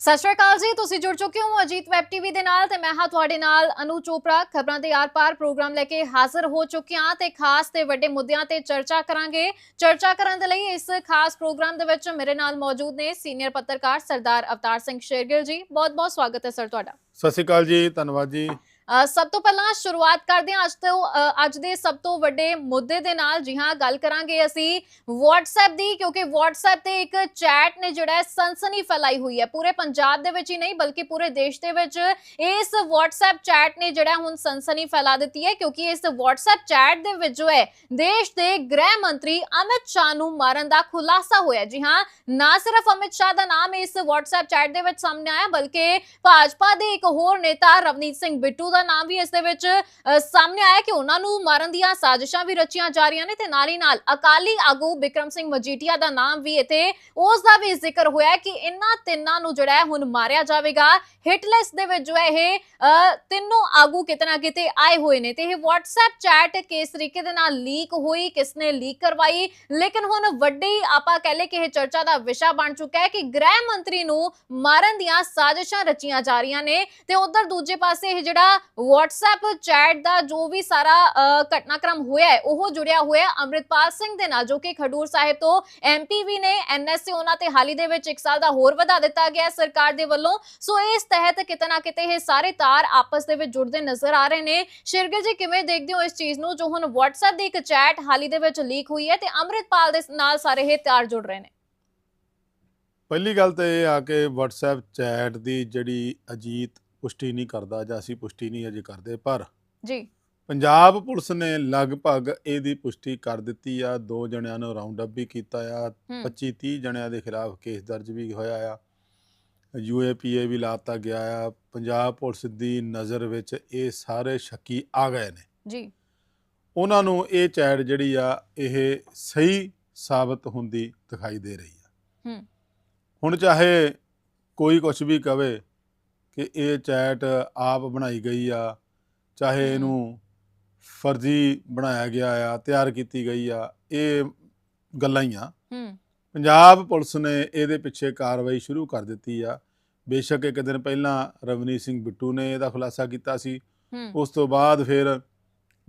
ਸਤਿ ਸ਼੍ਰੀ ਅਕਾਲ ਜੀ, ਤੁਸੀਂ ਜੁੜ ਚੁੱਕੇ ਹੋ ਅਜੀਤ ਵੈਬ ਟੀਵੀ ਦੇ ਨਾਲ ਤੇ ਮੈਂ ਹਾਂ ਤੁਹਾਡੇ ਨਾਲ ਅਨੂ ਚੋਪੜਾ। ਖਬਰਾਂ ਦੇ ਆਰ-ਪਾਰ ਪ੍ਰੋਗਰਾਮ ਲੈ ਕੇ ਹਾਜ਼ਰ ਹੋ ਚੁੱਕੇ ਹਾਂ ਤੇ ਖਾਸ ਤੇ ਵੱਡੇ ਮੁੱਦਿਆਂ ਤੇ ਚਰਚਾ ਕਰਾਂਗੇ। ਚਰਚਾ ਕਰਨ ਦੇ ਲਈ ਇਸ ਖਾਸ ਪ੍ਰੋਗਰਾਮ ਦੇ ਵਿੱਚ ਮੇਰੇ ਨਾਲ ਮੌਜੂਦ ਨੇ ਸੀਨੀਅਰ ਪੱਤਰਕਾਰ ਸਰਦਾਰ ਅਵਤਾਰ ਸਿੰਘ ਸ਼ੇਰਗਿਲ ਜੀ। ਬਹੁਤ-ਬਹੁਤ ਸਵਾਗਤ ਹੈ, ਸਰ, ਤੁਹਾਡਾ। ਸਤਿ ਸ਼੍ਰੀ ਅਕਾਲ ਜੀ, ਧੰਨਵਾਦ ਜੀ। ਸਭ ਤੋਂ ਪਹਿਲਾਂ ਸ਼ੁਰੂਆਤ ਕਰਦੇ ਹਾਂ। ਅੱਜ ਤੋਂ ਅੱਜ ਦੇ ਸਭ ਤੋਂ ਵੱਡੇ ਮੁੱਦੇ ਦੇ ਨਾਲ ਜੀ ਹਾਂ, ਗੱਲ ਕਰਾਂਗੇ ਅਸੀਂ WhatsApp ਦੀ, ਕਿਉਂਕਿ WhatsApp ਤੇ ਇੱਕ ਚੈਟ ਨੇ ਜਿਹੜਾ ਸਨਸਨੀ ਫੈਲਾਈ ਹੋਈ ਹੈ। ਪੂਰੇ ਪੰਜਾਬ ਦੇ ਵਿੱਚ ਹੀ ਨਹੀਂ, ਬਲਕਿ ਪੂਰੇ ਦੇਸ਼ ਦੇ ਵਿੱਚ ਇਸ WhatsApp ਚੈਟ ਨੇ ਜਿਹੜਾ ਹੁਣ ਸਨਸਨੀ ਫੈਲਾ ਦਿੱਤੀ ਹੈ, ਕਿਉਂਕਿ ਇਸ WhatsApp ਚੈਟ ਦੇ ਵਿੱਚ ਜੋ ਹੈ, ਦੇਸ਼ ਦੇ ਗ੍ਰਹਿ ਮੰਤਰੀ ਅਮਿਤ ਸ਼ਾਹ ਨੂੰ ਮਾਰਨ ਦਾ ਖੁਲਾਸਾ ਹੋਇਆ ਜੀ ਹਾਂ। ਨਾ ਸਿਰਫ ਅਮਿਤ ਸ਼ਾਹ ਦਾ ਨਾਮ ਇਸ WhatsApp ਚੈਟ ਦੇ ਵਿੱਚ ਸਾਹਮਣੇ ਆਇਆ, ਬਲਕਿ ਭਾਜਪਾ ਦੇ ਇੱਕ ਹੋਰ ਨੇਤਾ ਰਵਨੀਤ ਸਿੰਘ ਬਿੱਟੂ ਦਾ ਨਾਮ ਵੀ ਇਸ ਦੇ ਵਿੱਚ ਸਾਹਮਣੇ ਆਇਆ ਕਿ ਉਹਨਾਂ ਨੂੰ ਮਾਰਨ ਦੀਆਂ ਸਾਜ਼ਿਸ਼ਾਂ ਵੀ ਰਚੀਆਂ ਜਾ ਰਹੀਆਂ ਨੇ ਤੇ ਨਾਲ ਹੀ ਨਾਲ ਅਕਾਲੀ ਆਗੂ ਬਿਕਰਮ ਸਿੰਘ ਮਜੀਠੀਆ ਦਾ ਨਾਮ ਵੀ ਇੱਥੇ ਉਸ ਦਾ ਵੀ ਜ਼ਿਕਰ ਹੋਇਆ ਕਿ ਇਹਨਾਂ ਤਿੰਨਾਂ ਨੂੰ ਜਿਹੜਾ ਹੁਣ ਮਾਰਿਆ ਜਾਵੇਗਾ। ਹਿੱਟ ਲਿਸਟ ਦੇ ਵਿੱਚ ਜੋ ਹੈ ਇਹ ਤਿੰਨੋਂ ਆਗੂ ਕਿਤੇ ਕਿਤੇ ਆਏ ਹੋਏ ਨੇ ਤੇ ਇਹ WhatsApp ਚੈਟ ਕਿਸ ਤਰੀਕੇ ਦੇ ਨਾਲ ਲੀਕ ਹੋਈ, ਕਿਸਨੇ ਲੀਕ ਕਰਵਾਈ, ਲੇਕਿਨ ਹੁਣ ਵੱਡੀ ਆਪਾਂ ਕਹਿ ਲਏ ਕਿ ਇਹ ਚਰਚਾ ਦਾ ਵਿਸ਼ਾ ਬਣ ਚੁੱਕਾ ਹੈ ਕਿ ਗ੍ਰਹਿ ਮੰਤਰੀ ਨੂੰ ਮਾਰਨ ਦੀਆਂ ਸਾਜ਼ਿਸ਼ਾਂ ਰਚੀਆਂ ਜਾ ਰਹੀਆਂ ਨੇ ਤੇ ਉਧਰ ਦੂਜੇ ਪਾਸੇ ਇਹ ਜਿਹੜਾ WhatsApp ਚੈਟ ਦਾ ਜੋ ਵੀ ਸਾਰਾ ਘਟਨਾਕ੍ਰਮ ਹੋਇਆ ਹੈ, ਉਹ ਜੁੜਿਆ ਹੋਇਆ ਹੈ ਅੰਮ੍ਰਿਤਪਾਲ ਸਿੰਘ ਦੇ ਨਾਲ, ਜੋ ਕਿ ਖਡੂਰ ਸਾਹਿਬ ਤੋਂ ਐਮਪੀ ਵੀ ਨੇ ਐਨਐਸਏ ਉਹਨਾਂ ਤੇ ਹਾਲ ਦੇ ਵਿੱਚ 1 ਸਾਲ ਦਾ ਹੋਰ ਵਧਾ ਦਿੱਤਾ ਗਿਆ ਸਰਕਾਰ ਦੇ ਵੱਲੋਂ। ਸੋ ਇਸ ਤਹਿਤ ਕਿਤੇ ਨਾ ਕਿਤੇ ਇਹ ਸਾਰੇ ਤਾਰ ਆਪਸ ਦੇ ਵਿੱਚ ਜੁੜਦੇ ਨਜ਼ਰ ਆ ਰਹੇ ਨੇ। ਸ਼ਿਰਗਿਲ ਜੀ, ਕਿਵੇਂ ਦੇਖਦੇ ਹੋ ਇਸ ਚੀਜ਼ ਨੂੰ, ਜੋ ਹੁਣ WhatsApp ਦੀ ਇੱਕ ਚੈਟ ਹਾਲ ਦੇ ਵਿੱਚ ਲੀਕ ਹੋਈ ਹੈ ਤੇ ਅੰਮ੍ਰਿਤਪਾਲ ਦੇ ਨਾਲ ਸਾਰੇ ਇਹ ਤਾਰ ਜੁੜ ਰਹੇ ਨੇ? ਪਹਿਲੀ ਗੱਲ ਤਾਂ ਇਹ ਆ ਕਿ WhatsApp ਚੈਟ ਦੀ ਜਿਹੜੀ ਅਜੀਤ ਪੁਸ਼ਟੀ ਨਹੀਂ ਕਰਦਾ ਜਾਂ ਅਸੀਂ ਪੁਸ਼ਟੀ ਨਹੀਂ ਅਜੇ ਕਰਦੇ ਪਰ ਜੀ। ਪੰਜਾਬ ਪੁਲਿਸ ਨੇ ਲਗਭਗ ਇਹਦੀ ਪੁਸ਼ਟੀ ਕਰ ਦਿੱਤੀ ਆ। ਦੋ ਜਣਿਆਂ ਨੂੰ ਰਾਉਂਡ ਅਪ ਵੀ ਕੀਤਾ ਆ। ਹੂੰ। 25 30 ਜਣਿਆਂ ਦੇ ਖਿਲਾਫ ਕੇਸ ਦਰਜ ਵੀ ਹੋਇਆ ਆ। ਯੂਏਪੀਏ ਵੀ ਲਾਤਾ ਗਿਆ ਆ। ਪੰਜਾਬ ਪੁਲਿਸ ਦੀ ਨਜ਼ਰ ਵਿੱਚ ਇਹ ਸਾਰੇ ਸ਼ੱਕੀ ਆ ਗਏ ਨੇ। ਜੀ। ਉਹਨਾਂ ਨੂੰ ਇਹ ਚੈਟ ਜਿਹੜੀ ਆ ਇਹ ਸਹੀ ਸਾਬਤ ਹੁੰਦੀ ਦਿਖਾਈ ਦੇ ਰਹੀ ਆ। ਹੂੰ। ਹੁਣ ਚਾਹੇ ਕੋਈ ਕੁਝ ਵੀ ਕਵੇ ਕਿ ਇਹ ਚੈਟ ਆਪ ਬਣਾਈ ਗਈ ਆ ਚਾਹੇ। ਇਹਨੂੰ ਫਰਜ਼ੀ ਬਣਾਇਆ ਗਿਆ ਆ ਤਿਆਰ ਕੀਤੀ ਗਈ ਆ ਇਹ ਗੱਲਾਂ ਹੀ ਆ। ਹੂੰ। ਪੰਜਾਬ ਪੁਲਿਸ ਨੇ ਇਹਦੇ ਪਿੱਛੇ ਕਾਰਵਾਈ ਸ਼ੁਰੂ ਕਰ ਦਿੱਤੀ ਆ। ਬੇਸ਼ੱਕ ਇੱਕ ਦਿਨ ਪਹਿਲਾਂ ਰਵਨੀਤ ਸਿੰਘ ਬਿੱਟੂ ਨੇ ਇਹਦਾ ਖੁਲਾਸਾ ਕੀਤਾ ਸੀ। ਉਸ ਤੋਂ ਬਾਅਦ ਫਿਰ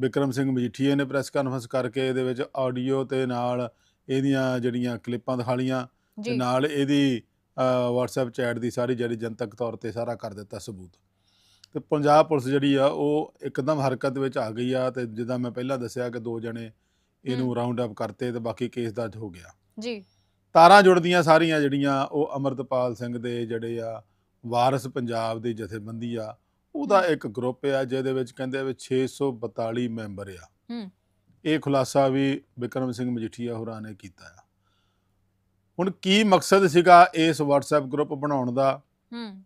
ਵਿਕਰਮ ਸਿੰਘ ਮਜੀਠੀਏ ਨੇ ਪ੍ਰੈਸ ਕਾਨਫਰੰਸ ਕਰਕੇ ਇਹਦੇ ਵਿੱਚ ਆਡੀਓ ਤੇ ਨਾਲ ਇਹਦੀਆਂ ਜਿਹੜੀਆਂ ਕਲਿੱਪਾਂ ਦਿਖਾ ਲਈਆਂ ਤੇ ਨਾਲ ਇਹਦੀ WhatsApp ਚੈਟ ਦੀ ਸਾਰੀ ਜਿਹੜੀ ਜਨਤਕ ਤੌਰ ਤੇ ਸਾਰਾ ਕਰ ਦਿੱਤਾ ਸਬੂਤ। ਤੇ ਪੰਜਾਬ ਪੁਲਿਸ ਜਿਹੜੀ ਆ ਉਹ ਇੱਕਦਮ ਹਰਕਤ ਵਿੱਚ ਆ ਗਈ ਆ ਤੇ ਜਿੱਦਾਂ ਮੈਂ ਪਹਿਲਾਂ ਦੱਸਿਆ ਕਿ ਦੋ ਜਣੇ ਇਹਨੂੰ ਰਾਉਂਡ ਅਪ ਕਰਤੇ ਤੇ ਬਾਕੀ ਕੇਸ ਦਰਜ ਹੋ ਗਿਆ। ਜੀ। ਤਾਰਾਂ ਜੁੜਦੀਆਂ ਸਾਰੀਆਂ ਜਿਹੜੀਆਂ ਉਹ ਅਮਰਤਪਾਲ ਸਿੰਘ ਦੇ ਜਿਹੜੇ ਆ ਵਾਰਿਸ ਪੰਜਾਬ ਦੀ ਜਥੇਬੰਦੀ ਆ ਉਹਦਾ ਇੱਕ ਗਰੁੱਪ ਆ ਜਿਹਦੇ ਵਿੱਚ ਕਹਿੰਦੇ ਵੀ 642 ਮੈਂਬਰ ਆ। ਹੂੰ। ਇਹ ਖੁਲਾਸਾ ਵੀ ਵਿਕਰਮ ਸਿੰਘ ਮਜੀਠੀਆ ਹੋਰਾਂ ਨੇ ਕੀਤਾ ਆ। ਹੁਣ ਕੀ ਮਕਸਦ ਸੀਗਾ ਇਸ WhatsApp ਗਰੁੱਪ ਬਣਾਉਣ ਦਾ? ਹੂੰ।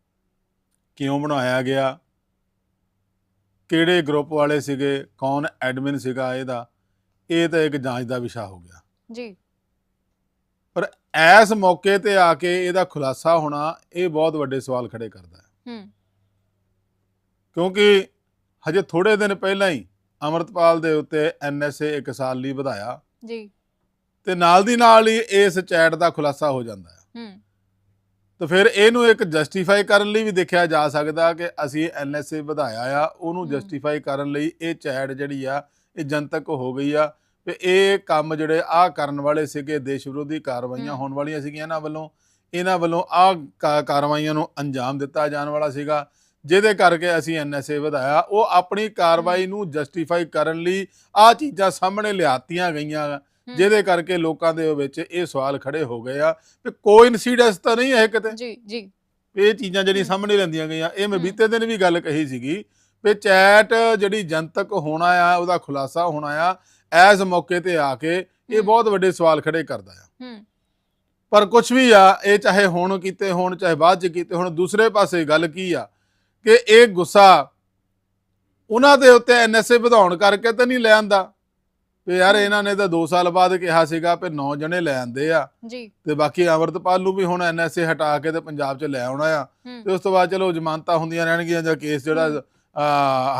ਕਿਉਂ ਬਣਾਇਆ ਗਿਆ? ਕਿਹੜੇ ਗਰੁੱਪ ਵਾਲੇ ਸੀਗੇ? ਕੌਣ ਐਡਮਿਨ ਸੀਗਾ ਇਹਦਾ? ਇਹ ਤਾਂ ਇੱਕ ਜਾਂਚ ਦਾ ਵਿਸ਼ਾ ਹੋ ਗਿਆ। ਜੀ। ਐਸ ਮੌਕੇ ਤੇ ਆ ਕੇ ਇਹਦਾ ਖੁਲਾਸਾ ਹੋਣਾ ਇਹ ਬਹੁਤ ਵੱਡੇ ਸਵਾਲ ਖੜੇ ਕਰਦਾ ਹੈ। ਹੂੰ। ਕਿਉਂਕਿ ਹਜੇ ਥੋੜੇ ਦਿਨ ਪਹਿਲਾਂ ਹੀ ਅਮਰਤਪਾਲ ਦੇ ਉੱਤੇ ਐਨਐਸਏ ਇੱਕ ਸਾਲ ਲਈ ਵਧਾਇਆ। ਜੀ। ਤੇ ਨਾਲ ਦੀ ਨਾਲ ਹੀ ਇਸ ਚੈਟ ਦਾ ਖੁਲਾਸਾ ਹੋ ਜਾਂਦਾ ਹੈ ਹੂੰ ਤਾਂ ਫਿਰ ਇਹਨੂੰ ਇੱਕ ਜਸਟੀਫਾਈ ਕਰਨ ਲਈ ਵੀ ਦੇਖਿਆ ਜਾ ਸਕਦਾ ਕਿ ਅਸੀਂ ਐਨਐਸਏ ਵਧਾਇਆ ਆ ਉਹਨੂੰ। ਜਸਟੀਫਾਈ ਕਰਨ ਲਈ ਇਹ ਚੈਟ ਜਿਹੜੀ ਆ ਇਹ ਜਨਤਕ ਹੋ ਗਈ ਆ ਤੇ ਇਹ ਕੰਮ ਜਿਹੜੇ ਆ ਕਰਨ ਵਾਲੇ ਸੀਗੇ ਦੇਸ਼ ਵਿਰੋਧੀ ਕਾਰਵਾਈਆਂ। ਹੋਣ ਵਾਲੀਆਂ ਸੀਗੀਆਂ ਇਹਨਾਂ ਵੱਲੋਂ ਇਹਨਾਂ ਵੱਲੋਂ ਆ ਕਾਰਵਾਈਆਂ ਨੂੰ ਅੰਜਾਮ ਦਿੱਤਾ ਜਾਣ ਵਾਲਾ ਸੀਗਾ ਜਿਹਦੇ ਕਰਕੇ ਅਸੀਂ ਐਨਐਸਏ ਵਧਾਇਆ ਉਹ ਆਪਣੀ ਕਾਰਵਾਈ ਨੂੰ ਜਸਟੀਫਾਈ ਕਰਨ ਲਈ ਆ ਚੀਜ਼ਾਂ ਸਾਹਮਣੇ ਲਿਆਤੀਆਂ ਗਈਆਂ। ਜਿਹਦੇ ਕਰਕੇ ਲੋਕਾਂ ਦੇ ਵਿੱਚ ਇਹ ਸਵਾਲ ਖੜੇ ਹੋ ਗਏ ਆ ਕਿ ਕੋਈ ਇਨਸੀਡੈਂਸ ਤਾਂ ਨਹੀਂ ਹੈ ਕਿਤੇ। ਜੀ ਜੀ। ਇਹ ਚੀਜ਼ਾਂ ਜਿਹੜੀਆਂ ਹਮ। ਸਾਹਮਣੇ ਲੈਂਦੀਆਂ ਗਈਆਂ। ਇਹ ਮੈਂ। ਬੀਤੇ ਦਿਨ ਵੀ ਗੱਲ ਕਹੀ ਸੀਗੀ ਵੀ ਚੈਟ ਜਿਹੜੀ ਜਨਤਕ ਹੋਣਾ ਆ ਉਹਦਾ ਖੁਲਾਸਾ ਹੋਣਾ ਆ ਐਸ ਮੌਕੇ ਤੇ ਆ ਕੇ ਇਹ। ਬਹੁਤ ਵੱਡੇ ਸਵਾਲ ਖੜੇ ਕਰਦਾ ਆ। ਪਰ ਕੁਝ ਵੀ ਆ ਇਹ ਚਾਹੇ ਹੁਣ ਕੀਤੇ ਹੋਣ ਚਾਹੇ ਬਾਅਦ ਚ ਕੀਤੇ ਹੋਣ ਦੂਸਰੇ ਪਾਸੇ ਗੱਲ ਕੀ ਆ ਕਿ ਇਹ ਗੁੱਸਾ ਉਹਨਾਂ ਦੇ ਉੱਤੇ ਐਨਐਸਏ ਵਧਾਉਣ ਕਰਕੇ ਤਾਂ ਨਹੀਂ ਲੈ ਆਂਦਾ। ਵੀ ਯਾਰ ਇਹਨਾਂ ਨੇ ਤਾਂ 2 ਸਾਲ ਬਾਅਦ ਕਿਹਾ ਸੀਗਾ ਵੀ 9 ਜਣੇ ਲੈ ਆਂਦੇ ਆ। ਜੀ। ਤੇ ਬਾਕੀ ਅਮਰਤਪਾਲ ਨੂੰ ਵੀ ਹੁਣ ਐਨਐਸਏ ਹਟਾ ਕੇ ਤੇ ਪੰਜਾਬ 'ਚ ਲੈ ਆਉਣਾ ਆ। ਤੇ ਉਸ ਤੋਂ ਬਾਅਦ ਚਲੋ ਜ਼ਮਾਨਤਾਂ ਹੁੰਦੀਆਂ ਰਹਿਣਗੀਆਂ ਜਾਂ ਕੇਸ ਜਿਹੜਾ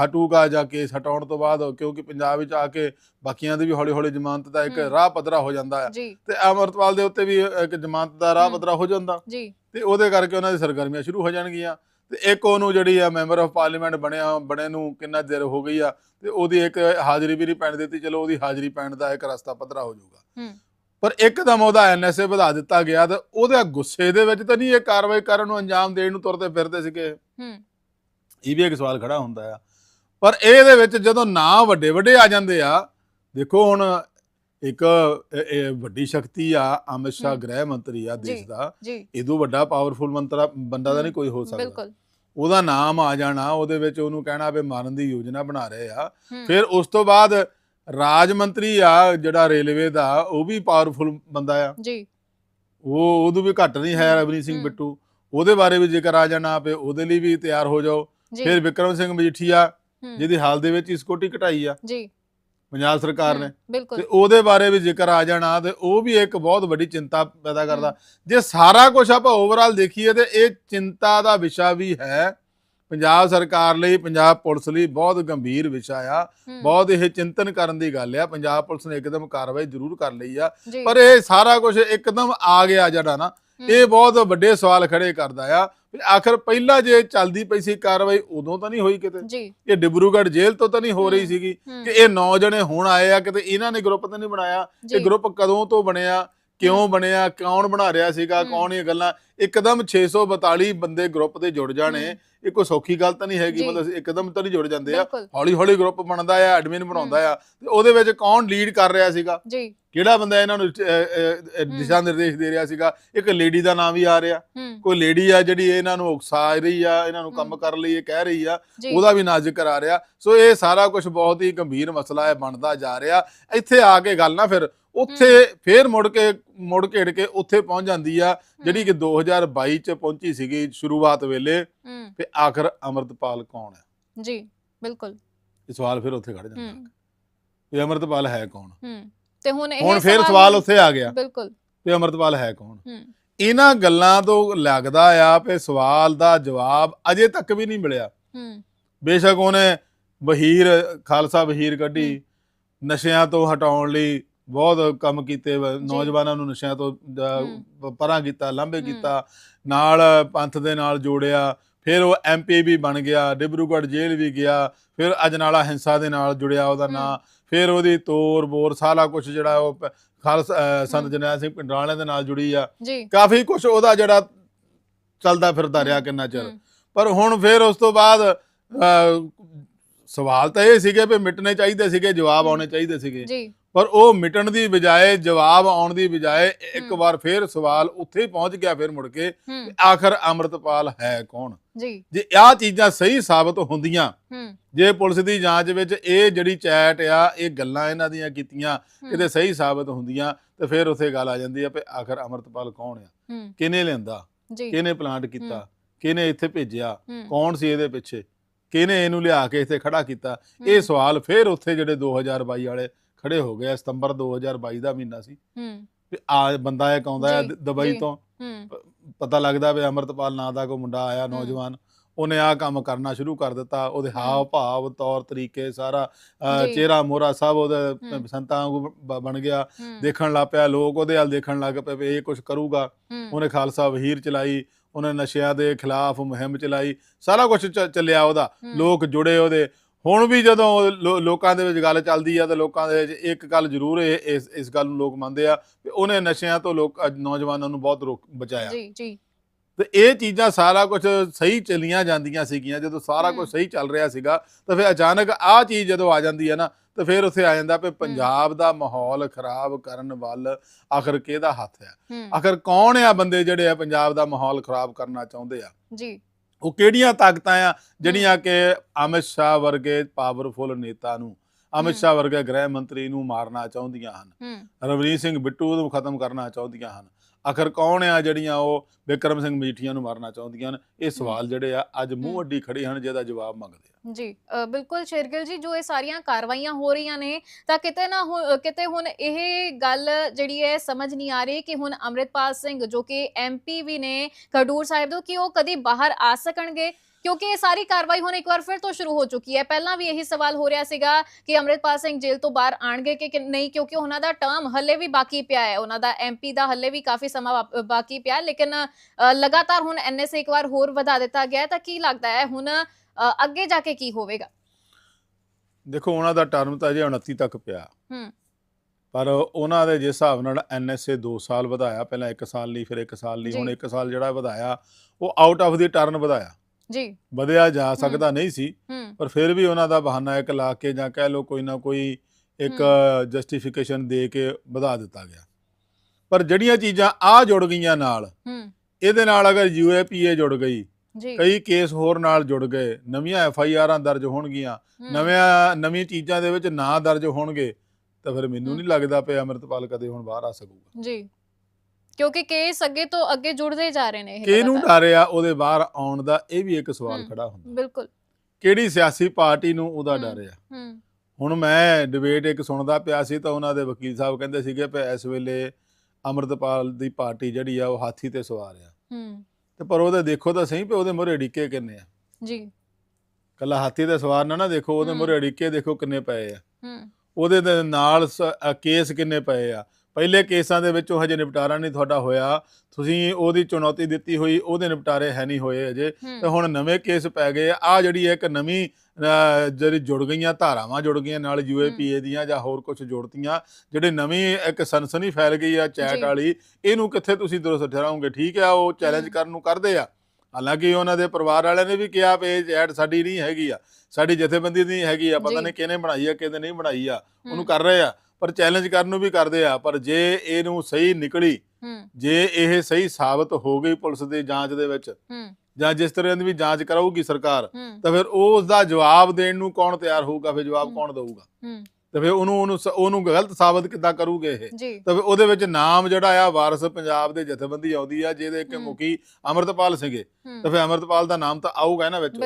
ਹਟੂਗਾ ਜਾਂ ਕੇਸ ਹਟਾਉਣ ਤੋਂ ਬਾਅਦ ਕਿਉਂਕਿ ਪੰਜਾਬ ਵਿੱਚ ਆ ਕੇ ਬਾਕੀਆਂ ਦੀ ਵੀ ਹੌਲੀ ਹੌਲੀ ਜ਼ਮਾਨਤ ਦਾ ਇੱਕ। ਰਾਹ ਪੱਧਰਾ ਹੋ ਜਾਂਦਾ ਹੈ ਜੀ। ਤੇ ਅਮਰਤਪਾਲ ਦੇ ਉੱਤੇ ਵੀ ਇੱਕ ਜ਼ਮਾਨਤ ਦਾ ਰਾਹ। ਪੱਧਰਾ ਹੋ ਜਾਂਦਾ। ਜੀ। ਤੇ ਉਹਦੇ ਕਰਕੇ ਉਹਨਾਂ ਦੀ ਸਰਗਰਮੀਆਂ ਸ਼ੁਰੂ ਹੋ ਜਾਣਗੀਆਂ। ਤੇ ਇੱਕ ਉਹਨੂੰ ਜਿਹੜੀ ਆ ਮੈਂਬਰ ਆਫ ਪਾਰਲੀਮੈਂਟ ਬਣਿਆ ਬਣੇ ਨੂੰ ਕਿੰਨਾ ਦੇਰ ਹੋ ਗਈ ਆ ਤੇ ਉਹਦੀ ਇੱਕ ਹਾਜ਼ਰੀ ਵੀ ਨਹੀਂ ਪੈਣ ਦਿੱਤੀ ਚਲੋ ਉਹਦੀ ਹਾਜ਼ਰੀ ਪੈਣ ਦਾ ਇੱਕ ਰਸਤਾ ਪੱਧਰਾ ਹੋ ਜਾਊਗਾ। ਪਰ ਇੱਕਦਮ ਉਹਦਾ ਐਨਐਸਏ ਵਧਾ ਦਿੱਤਾ ਗਿਆ ਤੇ ਉਹਦੇ ਗੁੱਸੇ ਦੇ ਵਿੱਚ ਤਾਂ ਨਹੀਂ ਇਹ ਕਾਰਵਾਈ ਕਰਨ ਨੂੰ ਅੰਜਾਮ ਦੇਣ ਨੂੰ ਤੁਰਦੇ ਫਿਰਦੇ ਸੀਗੇ। ਹੂੰ। ਇਹ ਵੀ ਇੱਕ ਸਵਾਲ ਖੜਾ ਹੁੰਦਾ ਆ। ਪਰ ਇਹਦੇ ਵਿੱਚ ਜਦੋਂ ਨਾਂ ਵੱਡੇ ਵੱਡੇ ਆ ਜਾਂਦੇ ਆ ਦੇਖੋ ਹੁਣ ਇੱਕ ਵੱਡੀ ਸ਼ਕਤੀ ਆ ਅਮਿਤ ਸ਼ਾਹ। ਗ੍ਰਹਿ ਮੰਤਰੀ ਆ ਦੇਸ਼। ਦਾ ਇਦੋਂ ਵੱਡਾ ਪਾਵਰਫੁਲ ਮੰਤਰਾ ਬੰਦਾ ਤਾਂ ਨਹੀਂ ਕੋਈ ਹੋ ਸਕਦਾ। ਬਿਲਕੁਲ। ਉਹਦਾ ਨਾਮ ਆ ਜਾਣਾ ਉਹਦੇ ਵਿੱਚ ਉਹਨੂੰ ਕਹਿਣਾ ਵੀ ਮਾਰਨ ਦੀ ਯੋਜਨਾ ਬਣਾ ਰਹੇ ਆ। ਫਿਰ ਉਸ ਤੋਂ ਬਾਅਦ ਰਾਜ ਮੰਤਰੀ ਆ ਜਿਹੜਾ ਰੇਲਵੇ ਦਾ ਉਹ ਵੀ ਪਾਵਰਫੁਲ ਬੰਦਾ ਆ। ਜੀ। ਉਹ ਉਦੋਂ ਵੀ ਘੱਟ ਨਹੀਂ ਹੈ ਰਵਨੀਤ ਸਿੰਘ। ਬਿੱਟੂ। ਉਹਦੇ ਬਾਰੇ ਵੀ ਜ਼ਿਕਰ ਆ ਜਾਣਾ ਪਏ ਉਹਦੇ ਲਈ ਵੀ ਤਿਆਰ ਹੋ ਜਾਓ। ਫਿਰ ਵਿਕਰਮ ਸਿੰਘ ਮਜੀਠੀਆ ਜਿਹਦੀ ਹਾਲ ਦੇ ਵਿੱਚ ਹੀ ਸਕੂਟੀ ਘਟਾਈ ਆ। ਜੀ। ਪੰਜਾਬ ਸਰਕਾਰ ਨੇ। ਬਿਲਕੁਲ। ਤੇ ਉਹਦੇ ਬਾਰੇ ਵੀ ਜ਼ਿਕਰ ਆ ਜਾਣਾ ਤੇ ਉਹ ਵੀ ਇੱਕ ਬਹੁਤ ਵੱਡੀ ਚਿੰਤਾ ਪੈਦਾ ਕਰਦਾ। ਜੇ ਸਾਰਾ ਕੁਝ ਆਪਾਂ ਓਵਰਆਲ ਦੇਖੀਏ ਤੇ ਇਹ ਚਿੰਤਾ ਦਾ ਵਿਸ਼ਾ ਵੀ ਹੈ। ਪੰਜਾਬ ਸਰਕਾਰ ਲਈ ਪੰਜਾਬ ਪੁਲਿਸ ਲਈ ਬਹੁਤ ਗੰਭੀਰ ਵਿਸ਼ਾ ਆ। ਬਹੁਤ ਇਹ ਚਿੰਤਨ ਕਰਨ ਦੀ ਗੱਲ ਆ। ਪੰਜਾਬ ਪੁਲਿਸ ਨੇ ਇੱਕਦਮ ਕਾਰਵਾਈ ਜ਼ਰੂਰ ਕਰ ਲਈ ਆ। ਜੀ। ਪਰ ਇਹ ਸਾਰਾ ਕੁਝ ਇੱਕਦਮ ਆ ਗਿਆ ਜਿਹੜਾ ਨਾ ਇਹ ਬਹੁਤ ਵੱਡੇ ਸਵਾਲ ਖੜੇ ਕਰਦਾ ਆ ਆਖਰ ਪਹਿਲਾਂ ਜੇ ਚੱਲਦੀ ਪਈ ਸੀ ਕਾਰਵਾਈ ਉਦੋਂ ਤਾਂ ਨਹੀਂ ਹੋਈ ਕਿਤੇ? ਇਹ ਡਿਬਰੂਗੜ੍ਹ ਜੇਲ੍ਹ ਤੋਂ ਤਾਂ ਨਹੀਂ ਹੋ ਰਹੀ ਸੀਗੀ ਕਿ ਇਹ ਨੌ ਜਣੇ ਹੁਣ ਆਏ ਆ ਕਿਤੇ ਇਹਨਾਂ ਨੇ ਗਰੁੱਪ ਤਾਂ ਨਹੀਂ ਬਣਾਇਆ? ਇਹ ਗਰੁੱਪ ਕਦੋਂ ਤੋਂ ਬਣਿਆ? ਕਿਉਂ ਬਣਿਆ? ਕੌਣ ਬਣਾ ਰਿਹਾ ਸੀਗਾ। ਕੌਣ ਇਹ ਗੱਲਾਂ? ਇੱਕਦਮ 642 ਬੰਦੇ ਗਰੁੱਪ ਦੇ ਜੁੜ ਜਾਣੇ। ਇਹ ਕੋਈ ਸੌਖੀ ਗੱਲ ਤਾਂ ਨਹੀਂ ਹੈਗੀ। ਮਤਲਬ ਇੱਕਦਮ ਤਾਂ ਨਹੀਂ ਜੁੜ ਜਾਂਦੇ ਆ। ਹੌਲੀ ਹੌਲੀ ਗਰੁੱਪ ਬਣਦਾ ਆ ਐਡਮਿਨ ਬਣਾਉਂਦਾ ਆ। ਤੇ ਉਹਦੇ ਵਿੱਚ ਕੌਣ ਲੀਡ ਕਰ ਰਿਹਾ ਸੀਗਾ? ਜੀ। ਕਿਹੜਾ ਬੰਦਾ ਇਹਨਾਂ ਨੂੰ ਦਿਸ਼ਾ ਨਿਰਦੇਸ਼ ਦੇ ਰਿਹਾ ਸੀਗਾ? ਇੱਕ ਲੇਡੀ ਦਾ ਨਾਮ ਵੀ ਆ ਰਿਹਾ। ਕੋਈ ਲੇਡੀ ਆ ਜਿਹੜੀ ਇਹਨਾਂ ਨੂੰ ਉਕਸਾ ਰਹੀ ਆ ਇਹਨਾਂ ਨੂੰ ਕੰਮ। ਕਰਨ ਲਈ ਇਹ ਕਹਿ ਰਹੀ ਆ ਉਹਦਾ ਵੀ ਨਾਂ ਜ਼ਿਕਰ ਆ ਰਿਹਾ। ਸੋ ਇਹ ਸਾਰਾ ਕੁਝ ਬਹੁਤ ਹੀ ਗੰਭੀਰ ਮਸਲਾ ਹੈ ਬਣਦਾ ਜਾ ਰਿਹਾ। ਇੱਥੇ ਆ ਕੇ ਗੱਲ ਨਾ ਫਿਰ ਉੱਥੇ ਫੇਰ ਮੁੜ ਕੇ ਮੁੜ ਘੇੜ ਕੇ ਉੱਥੇ ਪਹੁੰਚ ਜਾਂਦੀ ਆ ਜਿਹੜੀ ਕਿ 2022 ਚ ਪਹੁੰਚੀ ਸੀਗੀ ਸ਼ੁਰੂਆਤ ਵੇਲੇ। ਤੇ ਆਖਰ ਅਮਰਤਪਾਲ ਕੌਣ ਹੈ ਜੀ ਬਿਲਕੁਲ। ਇਹ ਸਵਾਲ ਫਿਰ ਉੱਥੇ ਖੜ ਜਾਂਦਾ। ਵੀ ਅਮਰਤਪਾਲ ਹੈ ਕੌਣ? ਹੂੰ। ਤੇ ਹੁਣ ਇਹ ਹੁਣ ਫਿਰ ਸਵਾਲ ਉੱਥੇ ਆ ਗਿਆ। ਬਿਲਕੁਲ। ਵੀ ਅਮਰਤਪਾਲ ਹੈ ਕੌਣ? ਇਹਨਾਂ ਗੱਲਾਂ ਤੋਂ ਲੱਗਦਾ ਆ ਕਿ ਸਵਾਲ ਦਾ ਜਵਾਬ ਅਜੇ ਤੱਕ ਵੀ ਨਹੀਂ ਮਿਲਿਆ। ਹੂੰ। ਬੇਸ਼ੱਕ ਉਹਨੇ ਵਹੀਰ ਖਾਲਸਾ ਵਹੀਰ ਕੱਢੀ ਨਸ਼ਿਆਂ ਤੋਂ ਹਟਾਉਣ ਲਈ ਬਹੁਤ ਕੰਮ ਕੀਤੇ ਨੌਜਵਾਨਾਂ ਨੂੰ ਨਸ਼ਿਆਂ ਤੋਂ ਪਰਾਂ ਕੀਤਾ ਲਾਂਭੇ। ਕੀਤਾ ਨਾਲ ਪੰਥ ਦੇ ਨਾਲ ਜੋੜਿਆ ਫਿਰ ਉਹ ਐਮਪੀ ਵੀ ਬਣ ਗਿਆ ਡਿਬਰੂਗੜ੍ਹ ਜੇਲ੍ਹ ਵੀ ਗਿਆ ਫਿਰ ਅਜਨਾਲਾ ਹਿੰਸਾ ਦੇ ਨਾਲ ਜੁੜਿਆ ਉਹਦਾ। ਨਾਂ ਫਿਰ ਉਹਦੀ ਤੋਰ ਬੋਰ ਸਾਰਾ ਕੁਝ ਜਿਹੜਾ ਉਹ ਖਾਲਸਾ ਸੰਤ ਹੂੰ। ਜਰਨੈਲ ਸਿੰਘ ਪਿੰਡਰਾਲੇ ਦੇ ਨਾਲ ਜੁੜੀ ਆ। ਕਾਫੀ ਕੁਝ ਉਹਦਾ ਜਿਹੜਾ ਚੱਲਦਾ ਫਿਰਦਾ ਰਿਹਾ ਕਿੰਨਾ ਚਿਰ। ਪਰ ਹੁਣ ਫਿਰ ਉਸ ਤੋਂ ਬਾਅਦ ਸਵਾਲ ਤਾਂ ਇਹ ਸੀਗੇ ਵੀ ਮਿਟਣੇ ਚਾਹੀਦੇ ਸੀਗੇ ਜਵਾਬ। ਆਉਣੇ ਚਾਹੀਦੇ ਸੀਗੇ। ਪਰ ਉਹ ਮਿਟਣ ਦੀ ਬਜਾਏ ਜਵਾਬ ਆਉਣ ਦੀ ਬਜਾਏ ਇੱਕ। ਵਾਰ ਫਿਰ ਸਵਾਲ ਉੱਥੇ ਹੀ ਪਹੁੰਚ ਗਿਆ ਫਿਰ ਮੁੜ ਕੇ ਆਖਰ ਅੰਮ੍ਰਿਤਪਾਲ ਹੈ ਕੌਣ? ਜੀ। ਜੇ ਆਹ ਚੀਜ਼ਾਂ ਸਹੀ ਸਾਬਤ ਹੁੰਦੀਆਂ ਜੇ ਪੁਲਿਸ ਦੀ ਜਾਂਚ ਵਿੱਚ ਇਹ ਜਿਹੜੀ ਚੈਟ ਆ ਇਹ ਗੱਲਾਂ ਇਹਨਾਂ ਦੀਆਂ ਕੀਤੀਆਂ ਕਿਤੇ ਸਹੀ ਸਾਬਤ ਹੁੰਦੀਆਂ ਤੇ ਫਿਰ ਉੱਥੇ ਗੱਲ ਆ ਜਾਂਦੀ ਆ ਵੀ ਆਖਰ ਅੰਮ੍ਰਿਤਪਾਲ ਕੌਣ ਆ? ਕਿਹਨੇ ਲਿਆਂਦਾ? ਜੀ। ਕਿਹਨੇ ਪਲਾਂਟ ਕੀਤਾ? ਕਿਹਨੇ ਇੱਥੇ ਭੇਜਿਆ? ਕੌਣ ਸੀ ਇਹਦੇ ਪਿੱਛੇ? ਕਿਹਨੇ ਇਹਨੂੰ ਲਿਆ ਕੇ ਇੱਥੇ ਖੜਾ ਕੀਤਾ? ਇਹ ਸਵਾਲ ਫਿਰ ਉੱਥੇ ਜਿਹੜੇ 2022 ਵਾਲੇ ਖੜੇ ਹੋ ਗਏ। ਸਤੰਬਰ 2022 ਦਾ ਮਹੀਨਾ ਸੀ। ਹੂੰ। ਵੀ ਆ ਬੰਦਾ ਇੱਕ ਆਉਂਦਾ ਹੈ ਜੀ, ਦ- ਦੁਬਈ ਜੀ। ਤੋਂ। ਹੂੰ। ਪਤਾ ਲੱਗਦਾ ਵੀ ਅਮਰਤਪਾਲ ਨਾਂ ਦਾ ਕੋਈ ਮੁੰਡਾ ਆਇਆ ਨੌਜਵਾਨ। ਉਹਨੇ ਆ ਕੰਮ ਕਰਨਾ ਸ਼ੁਰੂ ਕਰ ਦਿੱਤਾ। ਉਹਦੇ ਹਾਵ ਭਾਵ ਤੌਰ ਤਰੀਕੇ ਸਾਰਾ ਅਹ, ਜੀ। ਚਿਹਰਾ ਮੋਹਰਾ ਸਭ ਉਹਦੇ ਹੂੰ। ਸੰਤਾਂ ਵਾਂਗੂ ਬ- ਬਣ ਗਿਆ। ਹੂੰ, ਦੇਖਣ ਲੱਗ ਪਿਆ ਲੋਕ ਉਹਦੇ ਵੱਲ ਦੇਖਣ ਲੱਗ ਪਏ ਵੀ ਇਹ ਕੁਝ ਕਰੂਗਾ। ਹੂੰ, ਉਹਨੇ ਖਾਲਸਾ ਵਹੀਰ ਚਲਾਈ ਉਹਨੇ ਨਸ਼ਿਆਂ ਦੇ ਖਿਲਾਫ ਮੁਹਿੰਮ ਚਲਾਈ। ਸਾਰਾ ਕੁਝ ਚੱਲਿਆ ਉਹਦਾ। ਹੂੰ, ਲੋਕ ਜੁੜੇ ਉਹਦੇ। ਹੁਣ ਵੀ ਜਦੋਂ ਲੋਕਾਂ ਦੇ ਵਿੱਚ ਗੱਲ ਚੱਲਦੀ ਆ ਤਾਂ ਲੋਕਾਂ ਦੇ ਵਿੱਚ ਇੱਕ ਗੱਲ ਜ਼ਰੂਰ ਇਹ ਇਸ ਇਸ ਗੱਲ ਨੂੰ ਲੋਕ ਮੰਨਦੇ ਆ ਕਿ ਉਹਨੇ ਨਸ਼ਿਆਂ ਤੋਂ ਲੋਕ ਨੌਜਵਾਨਾਂ ਨੂੰ ਬਹੁਤ ਰੋਕ ਬਚਾਇਆ। ਜੀ ਜੀ। ਤੇ ਇਹ ਚੀਜ਼ਾਂ ਸਾਰਾ ਕੁਝ ਸਹੀ ਚੱਲੀਆਂ ਜਾਂਦੀਆਂ ਸੀਗੀਆਂ ਜਦੋਂ ਸਾਰਾ। ਕੁਝ ਸਹੀ ਚੱਲ ਰਿਹਾ ਸੀਗਾ ਤਾਂ ਫਿਰ ਅਚਾਨਕ ਆਹ ਚੀਜ਼ ਜਦੋਂ ਆ ਜਾਂਦੀ ਹੈ ਨਾ ਤਾਂ ਫਿਰ ਉੱਥੇ ਆ ਜਾਂਦਾ ਵੀ ਪੰਜਾਬ ਦਾ ਮਾਹੌਲ ਖਰਾਬ ਕਰਨ ਵੱਲ ਆਖਰ ਕਿਹਦਾ ਹੱਥ ਹੂੰ। ਆਖਰ ਕੌਣ ਆ ਬੰਦੇ ਜਿਹੜੇ ਆ ਪੰਜਾਬ ਦਾ ਮਾਹੌਲ ਖਰਾਬ ਕਰਨਾ ਚਾਹੁੰਦੇ ਆ? ਜੀ। ਉਹ ਕਿਹੜੀਆਂ ਤਾਕਤਾਂ ਆ? ਜਿਹੜੀਆਂ ਕਿ ਅਮਿਤ ਸ਼ਾਹ ਵਰਗੇ ਪਾਵਰਫੁਲ ਨੇਤਾ ਨੂੰ ਅਮਿਤ। ਸ਼ਾਹ ਵਰਗੇ ਗ੍ਰਹਿ ਮੰਤਰੀ ਨੂੰ ਮਾਰਨਾ ਚਾਹੁੰਦੀਆਂ ਹਨ। ਰਵਨੀਤ ਸਿੰਘ ਬਿੱਟੂ ਨੂੰ ਖਤਮ ਕਰਨਾ ਚਾਹੁੰਦੀਆਂ ਹਨ। ਆਖਰ ਕੌਣ ਆ ਜਿਹੜੀਆਂ ਉਹ ਵਿਕਰਮ ਸਿੰਘ ਮਜੀਠੀਆ ਨੂੰ ਮਾਰਨਾ ਚਾਹੁੰਦੀਆਂ ਹਨ? ਇਹ ਸਵਾਲ ਜਿਹੜੇ ਆ ਅੱਜ ਮੂੰਹ। ਅੱਡੀ ਖੜੇ ਹਨ ਜਿਹਦਾ ਜਵਾਬ ਮੰਗਦੇ ਆ। ਜੀ ਬਿਲਕੁਲ ਸ਼ੇਰਗਿਲ ਜੀ ਜੋ ਇਹ ਸਾਰੀਆਂ ਕਾਰਵਾਈਆਂ ਹੋ ਰਹੀਆਂ ਨੇ ਤਾਂ ਕਿਤੇ ਨਾ ਕਿਤੇ ਹੁਣ ਇਹ ਗੱਲ ਜਿਹੜੀ ਹੈ ਸਮਝ ਨਹੀਂ ਆ ਰਹੀ ਕਿ ਹੁਣ ਅੰਮ੍ਰਿਤਪਾਲ ਸਿੰਘ ਜੋ ਕਿ ਐਮਪੀ ਵੀ ਨੇ ਖਡੂਰ ਸਾਹਿਬ ਤੋਂ ਕਿ ਉਹ ਕਦੀ ਬਾਹਰ ਆ ਸਕਣਗੇ? ਕਿਉਂਕਿ ਇਹ ਸਾਰੀ ਕਾਰਵਾਈ ਹੁਣ ਇੱਕ ਵਾਰ ਫਿਰ ਤੋਂ ਸ਼ੁਰੂ ਹੋ ਚੁੱਕੀ ਹੈ। ਪਹਿਲਾਂ ਵੀ ਇਹੀ ਸਵਾਲ ਹੋ ਰਿਹਾ ਸੀਗਾ ਕਿ ਅੰਮ੍ਰਿਤਪਾਲ ਸਿੰਘ ਜੇਲ੍ਹ ਤੋਂ ਬਾਹਰ ਆਣਗੇ ਕਿ ਨਹੀਂ ਕਿਉਂਕਿ ਉਹਨਾਂ ਦਾ ਟਰਮ ਹੱਲੇ ਵੀ ਬਾਕੀ ਪਿਆ ਹੈ। ਉਹਨਾਂ ਦਾ ਐਮਪੀ ਦਾ ਹੱਲੇ ਵੀ ਕਾਫੀ ਸਮਾਂ ਬਾਕੀ ਪਿਆ ਹੈ, ਲੇਕਿਨ ਲਗਾਤਾਰ ਹੁਣ ਐਨਐਸਏ ਇੱਕ ਵਾਰ ਹੋਰ ਵਧਾ ਦਿੱਤਾ ਗਿਆ ਤਾਂ ਕੀ ਲੱਗਦਾ ਹੈ ਹੁਣ ਅੱਗੇ ਜਾ ਕੇ ਕੀ ਹੋਵੇਗਾ? ਦੇਖੋ ਉਹਨਾਂ ਦਾ ਟਰਮ ਤਾਂ ਅਜੇ 29 ਤੱਕ ਪਿਆ। ਹੂੰ। ਪਰ ਉਹਨਾਂ ਦੇ ਜਿਸ ਹਿਸਾਬ ਨਾਲ ਐਨਐਸਏ 2 ਸਾਲ ਵਧਾਇਆ ਪਹਿਲਾਂ 1 ਸਾਲ ਲਈ ਫਿਰ 1 ਸਾਲ ਲਈ। ਹੁਣ 1 ਸਾਲ ਜਿਹੜਾ ਵਧਾਇਆ ਉਹ ਆਊਟ ਆਫ ਦੀ ਟਰਨ ਵਧਾਇਆ। ਜੀ। ਵਧਿਆ ਜਾ ਸਕਦਾ ਨਹੀਂ ਸੀ ਹੂੰ। ਪਰ ਫਿਰ ਵੀ ਉਹਨਾਂ ਦਾ ਬਹਾਨਾ ਇੱਕ ਲਾ ਕੇ ਜਾਂ ਕਹਿ ਲਓ ਕੋਈ ਨਾ ਕੋਈ ਇੱਕ ਜਸਟੀਫਿਕੇਸ਼ਨ ਦੇ ਕੇ ਵਧਾ ਦਿੱਤਾ ਗਿਆ। ਪਰ ਜਿਹੜੀਆਂ ਚੀਜ਼ਾਂ ਆ ਜੁੜ ਗਈਆਂ ਨਾਲ ਹੂੰ। ਇਹਦੇ ਨਾਲ ਅਗਰ ਯੂਏਪੀਏ ਜੁੜ ਗਈ ਜੀ। ਕਈ ਕੇਸ ਹੋਰ ਨਾਲ ਜੁੜ ਗਏ ਨਵੀਆਂ ਐਫ ਆਈ ਆਰਾਂ ਦਰਜ ਹੋਣਗੀਆਂ ਨਵੀਆਂ ਨਵੀਂ ਚੀਜ਼ਾਂ ਦੇ ਵਿੱਚ ਨਾਂ ਦਰਜ ਹੋਣਗੇ ਤਾਂ ਫਿਰ ਮੈਨੂੰ ਨਹੀਂ ਲੱਗਦਾ ਪਿਆ ਅਮਰਤਪਾਲ ਕਦੇ ਹੁਣ ਬਾਹਰ ਆ ਸਕੂਗਾ। ਜੀ। ਕਿਉਂਕਿ ਕੇਸ ਅੱਗੇ ਤੋਂ ਅੱਗੇ ਜੁੜਦੇ ਜਾ ਰਹੇ ਨੇ ਇਹ ਕਿਹਨੂੰ ਲਗਾਤਾਰ। ਡਰਿਆ ਉਹਦੇ ਬਾਹਰ ਆਉਣ ਦਾ? ਇਹ ਵੀ ਇੱਕ ਸਵਾਲ ਹੂੰ। ਖੜਾ ਹੁੰਦਾ। ਬਿਲਕੁਲ। ਕਿਹੜੀ ਸਿਆਸੀ ਪਾਰਟੀ ਨੂੰ ਉਹਦਾ ਹੂੰ। ਡਰ ਆ? ਹੂੰ। ਹੁਣ ਮੈਂ ਡਿਬੇਟ ਇੱਕ ਸੁਣਦਾ ਪਿਆ ਸੀ ਤਾਂ ਉਹਨਾਂ ਦੇ ਵਕੀਲ ਸਾਹਿਬ ਕਹਿੰਦੇ ਸੀਗੇ ਕਿ ਇਸ ਵੇਲੇ ਅਮਰਤਪਾਲ ਦੀ ਪਾਰਟੀ ਜਿਹੜੀ ਆ ਉਹ ਹਾਥੀ ਤੇ ਸਵਾਰ ਆ। ਹੂੰ। ਤੇ ਪਰ ਉਹਦੇ ਦੇਖੋ ਤਾਂ ਸਹੀ ਪਏ ਉਹਦੇ ਮੋਰੇ ਅੜਿੱਕੇ ਕਿੰਨੇ ਆ। ਜੀ। ਕੱਲਾ ਹਾਥੀ ਤੇ ਸਵਾਰ ਨਾ ਨਾ ਦੇਖੋ ਉਹਦੇ ਹੂੰ। ਮੋਰੇ ਅੜਿੱਕੇ ਦੇਖੋ ਕਿੰਨੇ ਪਏ ਆ। ਹੂੰ। ਉਹਦੇ ਦੇ ਨਾਲ ਸ- ਅ, ਕੇਸ ਕਿੰਨੇ ਪਏ ਆ? ਪਹਿਲੇ ਕੇਸਾਂ ਦੇ ਵਿੱਚੋਂ ਹਜੇ ਨਿਪਟਾਰਾ ਨਹੀਂ ਤੁਹਾਡਾ ਹੋਇਆ। ਤੁਸੀਂ ਉਹਦੀ ਚੁਣੌਤੀ ਦਿੱਤੀ ਹੋਈ ਉਹਦੇ ਨਿਪਟਾਰੇ ਹੈ ਨਹੀਂ ਹੋਏ ਅਜੇ। ਤੇ ਹੁਣ ਨਵੇਂ ਕੇਸ ਪੈ ਗਏ ਆ। ਜਿਹੜੀ ਇੱਕ ਨਵੀਂ ਜਿਹੜੀ ਜੁੜ ਗਈਆਂ ਧਾਰਾਵਾਂ ਜੁੜ ਗਈਆਂ ਨਾਲ ਯੂਏਪੀਏ ਦੀਆਂ ਜਾਂ ਹੋਰ ਕੁਝ ਜੋੜਤੀਆਂ ਜਿਹੜੇ ਨਵੀਂ ਇੱਕ ਸਨਸਨੀ ਫੈਲ ਗਈ ਆ ਚੈਟ। ਵਾਲੀ ਇਹਨੂੰ ਕਿੱਥੇ ਤੁਸੀਂ ਦਰਸ ਠਹਿਰਾਓਗੇ? ਠੀਕ ਆ ਉਹ ਚੈਲੰਜ। ਕਰਨ ਨੂੰ ਕਰਦੇ ਆ। ਹਾਲਾਂਕਿ ਉਹਨਾਂ ਦੇ ਪਰਿਵਾਰ ਵਾਲਿਆਂ ਨੇ ਵੀ ਕਿਹਾ ਵੀ ਇਹ ਚੈਟ ਸਾਡੀ ਨਹੀਂ ਹੈਗੀ ਆ ਸਾਡੀ ਜਥੇਬੰਦੀ ਨਹੀਂ ਹੈਗੀ ਆ ਪਤਾ। ਨਹੀਂ ਕਿਹਨੇ ਬਣਾਈ ਆ ਕਿਹਨੇ ਨਹੀਂ ਬਣਾਈ ਆ ਉਹਨੂੰ ਕਰ ਰਹੇ ਆ ਪਰ ਚੈਲੰਜ ਕਰਨ ਨੂੰ ਵੀ ਕਰਦੇ ਆ ਪਰ ਜੇ ਇਹਨੂੰ ਸਹੀ ਨਿਕਲੀ ਜੇ ਇਹ ਸਹੀ ਸਾਬਤ ਹੋ ਗਈ ਪੁਲਿਸ ਦੀ ਜਾਂਚ ਦੇ ਵਿੱਚ ਜਾਂ ਜਿਸ ਤਰ੍ਹਾਂ ਦੀ ਵੀ ਜਾਂਚ ਕਰਾਊਗੀ ਸਰਕਾਰ ਤਾਂ ਫਿਰ ਉਹ ਉਸ ਦਾ ਜਵਾਬ ਦੇਣ ਨੂੰ ਕੌਣ ਤਿਆਰ ਹੋਊਗਾ ਫਿਰ ਜਵਾਬ। ਕੌਣ ਦੇਊਗਾ? ਤੇ ਫਿਰ ਉਹਨੂੰ ਉਹਨੂੰ ਉਹਨੂੰ ਗਲਤ ਸਾਬਤ ਕਿੱਦਾਂ ਕਰੂਗੇ ਇਹ? ਤਾਂ ਫਿਰ ਉਹਦੇ ਵਿੱਚ ਨਾਮ ਜਿਹੜਾ ਆ ਵਾਰਸ ਪੰਜਾਬ ਦੇ ਜਥੇਬੰਦੀ ਆਉਂਦੀ ਆ ਜਿਹਦੇ ਕਿ ਹੂੰ। ਮੁਖੀ ਅਮਰਤਪਾਲ ਹੂੰ। ਤਾਂ ਫਿਰ ਅਮਰਤਪਾਲ ਦਾ ਨਾਮ ਤਾਂ ਆਊਗਾ ਨਾ ਵਿੱਚ।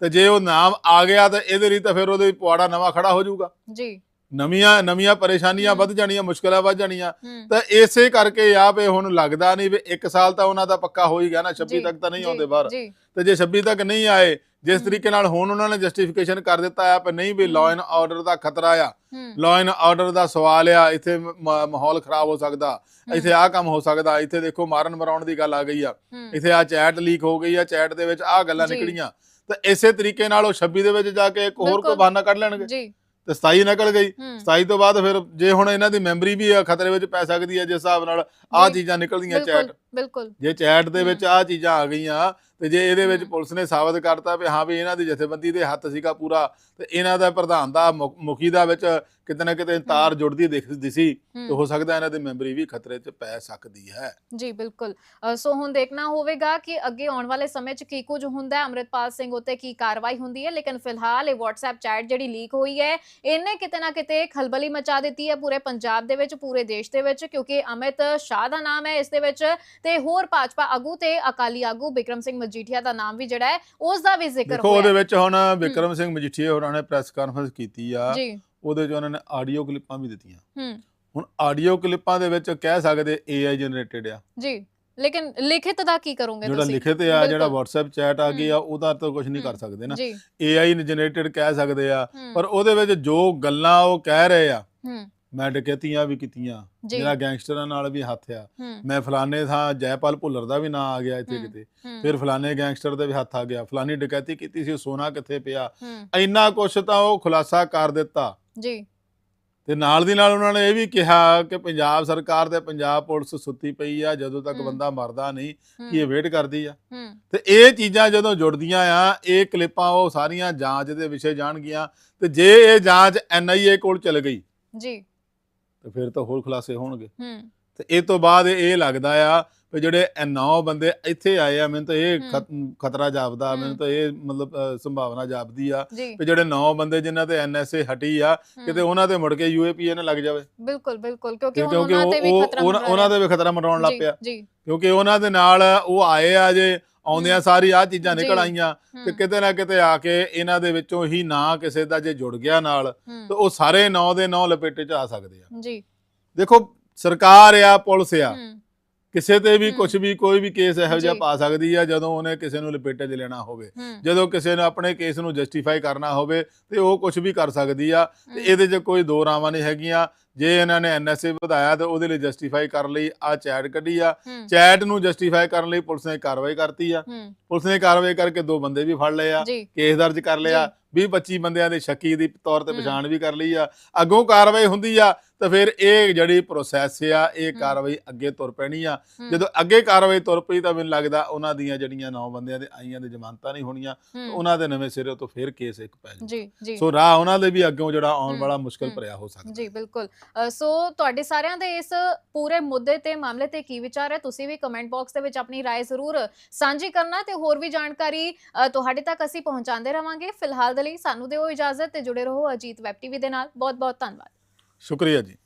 ਤੇ ਜੇ ਉਹ ਨਾਮ ਆ ਗਿਆ ਤਾਂ ਇਹਦੇ ਲਈ ਤਾਂ ਫਿਰ ਉਹਦੇ ਪੁਆੜਾ ਨਵਾਂ ਖੜਾ ਹੋ ਜਾਊਗਾ। ਜੀ। ਨਵੀਆਂ ਨਵੀਆਂ ਪਰੇਸ਼ਾਨੀਆਂ। ਵੱਧ ਜਾਣੀਆਂ ਮੁਸ਼ਕਲਾਂ ਵੱਧ ਜਾਣੀਆਂ। ਹੂੰ। ਤਾਂ ਇਸੇ ਕਰਕੇ ਆ ਵੀ ਹੁਣ ਲੱਗਦਾ ਨਹੀਂ ਵੀ 1 ਸਾਲ ਤਾਂ ਉਹਨਾਂ ਦਾ ਪੱਕਾ ਹੋ ਹੀ ਗਿਆ ਨਾ 26 ਜੀ, ਤੱਕ ਤਾਂ ਨਹੀਂ ਜੀ, ਆਉਂਦੇ ਬਾਹਰ। ਜੀ। ਤੇ ਜੇ 26 ਤੱਕ ਨਹੀਂ ਆਏ ਜਿਸ। ਤਰੀਕੇ ਨਾਲ ਹੁਣ ਉਹਨਾਂ ਨੇ ਜਸਟੀਫਿਕੇਸ਼ਨ ਕਰ ਦਿੱਤਾ ਆ ਪਰ ਨਹੀਂ ਵੀ। ਲਾਅ ਐਂਡ ਆਰਡਰ ਦਾ ਖਤਰਾ ਆ। ਹੂੰ। ਲਾਅ ਐਂਡ ਆਰਡਰ ਦਾ ਸਵਾਲ ਆ ਇੱਥੇ ਮ- ਮ- ਮਾਹੌਲ ਖਰਾਬ ਹੋ ਸਕਦਾ ਹੂੰ, ਇੱਥੇ ਆਹ ਕੰਮ ਹੋ ਸਕਦਾ ਇੱਥੇ ਦੇਖੋ ਮਾਰਨ ਮਰਾਉਣ ਦੀ ਗੱਲ ਆ ਗਈ ਆ। ਹੂੰ, ਇੱਥੇ ਆ ਚੈਟ ਲੀਕ ਹੋ ਗਈ ਆ ਚੈਟ ਦੇ ਵਿੱਚ ਆਹ ਗੱਲਾਂ ਜੀ। ਨਿਕਲੀਆਂ। ਤਾਂ ਇਸੇ ਤਰੀਕੇ ਨਾਲ ਉਹ 26 ਦੇ ਵਿੱਚ ਜਾ ਕੇ ਇੱਕ ਹੋਰ ਕੋਈ ਬਿਲਕੁਲ। ਬਹਾਨਾ ਕੱਢ ਲੈਣਗੇ। ਜੀ। ਤੇ 27 ਨਿਕਲ ਗਈ। ਹੂੰ। 27 ਤੋਂ ਬਾਅਦ ਫਿਰ ਜੇ ਹੁਣ ਇਹਨਾਂ ਦੀ ਮੈਮਰੀ ਵੀ ਆ ਖਤਰੇ ਵਿੱਚ ਪੈ ਸਕਦੀ ਹੈ ਜਿਸ ਹਿਸਾਬ ਨਾਲ ਜੀ। ਚੀਜ਼ਾਂ ਨਿਕਲਦੀਆਂ ਚੈਟ ਬਿਲਕੁਲ। ਜੇ ਚੈਟ ਦੇ ਵਿੱਚ ਆਹ ਚੀਜ਼ਾਂ ਆ ਗਈਆਂ ਤੇ ਜੇ ਇਹਦੇ ਵਿੱਚ। ਪੁਲਿਸ ਨੇ ਸਾਬਤ ਕਰਤਾ ਵੀ ਹਾਂ ਵੀ ਇਹਨਾਂ ਦੀ ਜਥੇਬੰਦੀ ਦੇ ਹੱਥ ਸੀਗਾ ਪੂਰਾ ਤੇ ਇਹਨਾਂ ਦਾ ਪ੍ਰਧਾਨ ਦਾ ਮੁਖੀ ਦਾ ਵਿੱਚ ਕਿਤੇ ਨਾ ਕਿਤੇ ਤਾਰ ਜੁੜਦੀ ਦਿਖਦੀ ਸੀ ਤੇ ਹੂੰ। ਸਕਦਾ ਇਹਨਾਂ ਦੀ ਮੈਮਰੀ ਵੀ ਖਤਰੇ 'ਚ ਪੈ ਸਕਦੀ ਹੈ। ਜੀ ਬਿਲਕੁਲ। ਸੋ ਹੁਣ ਦੇਖਣਾ ਹੋਵੇਗਾ ਕਿ ਅੱਗੇ ਆਉਣ ਵਾਲੇ ਸਮੇਂ 'ਚ ਕੀ ਕੁਝ ਹੁੰਦਾ ਹੈ। ਅੰਮ੍ਰਿਤਪਾਲ ਸਿੰਘ ਉੱਤੇ ਕੀ ਕਾਰਵਾਈ ਹੁੰਦੀ ਹੈ ਲੇਕਿਨ ਫਿਲਹਾਲ ਇਹ WhatsApp ਚੈਟ ਜਿਹੜੀ ਲੀਕ ਹੋਈ ਹੈ ਇਹਨੇ ਕਿਤੇ ਨਾ ਕਿਤੇ ਖਲਬਲੀ ਮਚਾ ਦਿੱਤੀ ਹੈ ਪੂਰੇ ਪੰਜਾਬ ਦੇ ਵਿੱਚ ਪੂਰੇ ਦੇਸ਼ ਦੇ ਵਿੱਚ ਕਿਉਂਕਿ ਅਮਿਤ ਸ਼ਾਹ ਦਾ ਨਾਮ ਹੈ। ਇਸ ਦੇ ਵਿੱਚ ਤੇ ਹੋਰ ਭਾਜਪਾ ਆਗੂ ਤੇ ਅਕਾਲੀ ਆਗੂ ਬਿਕਰਮ ਸਿੰਘ ਮਜੀਠੀਆ ਦਾ ਨਾਮ ਵੀ ਜਿਹੜਾ ਹੈ ਉਸ ਦਾ ਵੀ ਜ਼ਿਕਰ ਦੇਖੋ ਉਹਦੇ ਹੋਇਆ। ਵਿੱਚ ਹੁਣ ਵਿਕਰਮ ਸਿੰਘ ਮਜੀਠੀਆ ਹੋਰਾਂ ਨੇ ਪ੍ਰੈਸ ਕਾਨਫਰੰਸ ਕੀਤੀ ਆ। ਉਹਦੇ 'ਚ ਉਹਨਾਂ ਨੇ ਆਡੀਓ ਕਲਿੱਪਾਂ ਵੀ ਦਿੱਤੀਆਂ। ਹੂੰ। ਹੁਣ ਆਡੀਓ ਕਲਿੱਪਾਂ ਦੇ ਵਿੱਚ ਕਹਿ ਸਕਦੇ AI ਜਨਰੇਟਡ ਆ। ਜੀ। ਲੇਕਿਨ ਲਿਖਿਤ ਦਾ ਕੀ ਕਰੋਗੇ ਜਿਹੜਾ ਤੁਸੀਂ? ਲਿਖੇ ਤੇ ਆ ਜਿਹੜਾ। WhatsApp ਚੈਟ ਆ ਗਈ ਆ। ਉਹਦਾ ਤਾਂ ਕੁਝ ਨਹੀਂ ਕਰ। ਸਕਦੇ ਨਾ। AI ਜਨਰੇਟਡ ਕਹਿ ਸਕਦੇ ਆ। ਪਰ ਉਹਦੇ ਵਿੱਚ ਜੋ ਗੱਲਾਂ ਉਹ ਕਹਿ ਰਹੇ ਆ ਮੈਂ ਡਕੈਤੀਆਂ ਵੀ ਕੀਤੀਆਂ। ਜਿਹੜਾ ਗੈਂਗਸਟਰਾਂ ਨਾਲ ਵੀ ਹੱਥ ਆ। ਮੈਂ ਫਲਾਣੇ ਥਾਂ ਜੈਪਾਲ ਭੁੱਲਰ ਦਾ ਵੀ ਨਾਂ ਆ ਗਿਆ ਇੱਥੇ। ਕਿਤੇ। ਫਿਰ ਫਲਾਣੇ ਗੈਂਗਸਟਰ ਦੇ ਵੀ ਹੱਥ ਆ ਗਿਆ। ਫਲਾਣੀ ਡਕੈਤੀ ਕੀਤੀ ਸੀ ਸੋਨਾ ਕਿੱਥੇ ਪਿਆ? ਇੰਨਾ ਕੁਛ ਤਾਂ ਉਹ ਖੁਲਾਸਾ ਕਰ ਦਿੱਤਾ। ਜੀ। ਤੇ ਨਾਲ ਦੀ ਨਾਲ ਉਹਨਾਂ ਨੇ ਇਹ ਵੀ ਕਿਹਾ ਕਿ ਪੰਜਾਬ ਸਰਕਾਰ ਤੇ ਪੰਜਾਬ ਪੁਲਿਸ ਸੁੱਤੀ ਪਈ ਆ ਜਦੋਂ ਤੱਕ। ਬੰਦਾ ਮਰਦਾ ਨਹੀਂ ਕਿ ਇਹ ਵੇਟ ਕਰਦੀ ਆ? ਤੇ ਇਹ ਚੀਜ਼ਾਂ ਜਦੋਂ ਜੁੜਦੀਆਂ ਆ ਇਹ ਕਲਿੱਪਾਂ ਉਹ ਸਾਰੀਆਂ ਜਾਂਚ ਦੇ ਵਿਸ਼ੇ ਜਾਣਗੀਆਂ। ਤੇ ਜੇ ਇਹ ਜਾਂਚ ਐਨਆਈਏ ਕੋਲ ਚਲ ਗਈ ਜੀ। ਤੇ ਫਿਰ ਤਾਂ ਹੋਰ ਖੁਲਾਸੇ ਹੋਣਗੇ। ਹੂੰ। ਤੇ ਇਹ ਤੋਂ ਬਾਅਦ ਇਹ ਲੱਗਦਾ ਆ ਵੀ ਜਿਹੜੇ ਇਹ ਨੌ ਬੰਦੇ ਇੱਥੇ ਆਏ ਆ ਮੈਨੂੰ ਤਾਂ ਇਹ। ਖਤ- ਖਤਰਾ ਜਾਪਦਾ। ਮੈਨੂੰ ਤਾਂ ਇਹ ਮਤਲਬ ਅ, ਸੰਭਾਵਨਾ ਜਾਪਦੀ ਆ ਜੀ। ਵੀ ਜਿਹੜੇ ਨੌ ਬੰਦੇ ਜਿਨ੍ਹਾਂ ਤੇ ਐਨਐਸਏ ਹਟੀ ਆ ਕਿਤੇ ਉਹਨਾਂ ਤੇ ਮੁੜ ਕੇ ਯੂਏਪੀਏ ਨੇ ਲੱਗ ਜਾਵੇ। ਬਿਲਕੁਲ ਬਿਲਕੁਲ ਕਿਉਂਕਿ ਹੁਣ ਕਿਉਂਕਿ ਉਹਨਾਂ ਉਹ ਤੇ ਵੀ ਉਹ- ਖਤਰਾ ਉਹਨਾਂ- ਉਹਨਾਂ ਵੀ ਖਤਰਾ ਲੱਗ ਪਿਆ। ਜੀ। ਕਿਉਂਕਿ ਉਹਨਾਂ ਦੇ ਨਾਲ ਉਹ ਆਏ ਆ ਜੇ ਆਉਂਦਿਆਂ। ਸਾਰੀ ਆ ਚੀਜ਼ਾਂ ਨਿਕਲ। ਆਈਆਂ ਤੇ ਕਿਤੇ ਨਾ ਕਿਤੇ ਆ ਕੇ ਇਹਨਾਂ ਦੇ ਵਿੱਚੋਂ ਹੀ ਨਾ ਕਿਸੇ ਦਾ ਜੇ ਜੁੜ ਗਿਆ ਨਾਲ ਤੇ ਉਹ ਸਾਰੇ ਨੌ ਦੇ ਨੌ ਲਪੇਟੇ ਚ ਆ ਸਕਦੇ ਆ। ਜੀ। ਦੇਖੋ ਸਰਕਾਰ ਆ ਪੁਲਿਸ ਆ। ਕਿਸੇ ਤੇ ਵੀ। ਕੁਝ ਵੀ ਕੋਈ ਵੀ ਕੇਸ ਇਹੋ ਜਿਹਾ। ਪਾ ਸਕਦੀ ਆ ਜਦੋਂ ਉਹਨੇ ਕਿਸੇ ਨੂੰ ਲਪੇਟੇ 'ਚ ਲੈਣਾ ਹੋਵੇ। ਜਦੋਂ ਕਿਸੇ ਨੇ ਆਪਣੇ ਕੇਸ ਨੂੰ ਜਸਟੀਫਾਈ ਕਰਨਾ ਹੋਵੇ ਤੇ ਉਹ ਕੁਝ ਵੀ ਕਰ ਸਕਦੀ ਆ ਤੇ। ਇਹਦੇ 'ਚ ਕੋਈ ਦੋ ਰਾਵਾਂ ਨਹੀਂ ਹੈਗੀਆਂ। ਜੇ ਇਹਨਾਂ ਨੇ ਐਨਐਸਏ ਵਧਾਇਆ ਤੇ ਉਹਦੇ ਲਈ ਜਸਟੀਫਾਈ ਕਰਨ ਲਈ ਆ ਚੈਟ ਕੱਢੀ ਆ। ਚੈਟ ਨੂੰ ਜਸਟੀਫਾਈ ਕਰਨ ਲਈ ਪੁਲਿਸ ਨੇ ਕਾਰਵਾਈ ਕਰਤੀ ਆ। ਪੁਲਿਸ ਨੇ ਕਾਰਵਾਈ ਕਰਕੇ ਦੋ ਬੰਦੇ ਵੀ ਫੜ ਲਏ ਆ ਕੇਸ ਦਰਜ ਕਰ ਲਿਆ। 20 25 ਬੰਦਿਆਂ ਦੇ ਸ਼ੱਕੀ ਦੀ ਤੌਰ ਤੇ। ਪਛਾਣ ਵੀ ਕਰ ਲਈ ਆ। ਅੱਗੋਂ ਕਾਰਵਾਈ ਹੁੰਦੀ ਆ ਤਾਂ ਫਿਰ ਇਹ ਜਿਹੜੀ ਪ੍ਰੋਸੈਸ ਆ ਇਹ ਹੂੰ। ਕਾਰਵਾਈ ਅੱਗੇ ਤੁਰ ਪੈਣੀ ਆ ਹੂੰ, ਜਦੋਂ ਅੱਗੇ ਕਾਰਵਾਈ ਤੁਰ ਪਈ ਤਾਂ ਮੈਨੂੰ ਲੱਗਦਾ ਉਹਨਾਂ ਦੀਆਂ ਜਿਹੜੀਆਂ ਨੌ ਬੰਦਿਆਂ ਦੇ ਆਈਆਂ ਦੇ ਜ਼ਮਾਨਤਾਂ ਨਹੀਂ ਹੋਣੀਆਂ ਹੂੰ, ਉਹਨਾਂ ਦੇ ਨਵੇਂ ਸਿਰੇ ਤੋਂ ਫਿਰ ਕੇਸ ਇੱਕ ਪੈ ਜਾਊ ਜੀ ਜੀ ਸੋ ਰਾਹ ਉਹਨਾਂ ਦੇ ਵੀ ਅੱਗੋਂ ਜਿਹੜਾ ਆਉਣ ਹੂੰ, ਵਾਲਾ ਮੁਸ਼ਕਲ ਹੂੰ। ਭਰਿਆ ਹੋ ਸਕਦਾ ਜੀ ਬਿਲਕੁਲ ਅ, ਸੋ ਤੁਹਾਡੇ ਸਾਰਿਆਂ ਦੇ ਇਸ ਪੂਰੇ ਮੁੱਦੇ ਤੇ ਮਾਮਲੇ ਤੇ ਕੀ ਵਿਚਾਰ ਹੈ ਤੁਸੀਂ ਵੀ ਕਮੈਂਟ ਬਾਕਸ ਦੇ ਵਿੱਚ ਆਪਣੀ رائے ਜ਼ਰੂਰ ਸਾਂਝੀ ਕਰਨਾ ਤੇ ਹੋਰ ਵੀ ਜਾਣਕਾਰੀ ਅ, ਤੁਹਾਡੇ ਤੱਕ ਅਸੀਂ ਪਹੁੰਚਾਉਂਦੇ ਰਵਾਂਗੇ ਫਿਲਹਾਲ ਦੇ ਲਈ ਸਾਨੂੰ ਦਿਓ ਇਜਾਜ਼ਤ ਤੇ ਜੁੜੇ ਰਹੋ ਅਜੀਤ ਵੈਬ ਟੀਵੀ ਦੇ ਨਾਲ ਬਹੁਤ ਬਹੁਤ ਧੰਨਵਾਦ ਸ਼ੁਕਰੀਆ ਜੀ।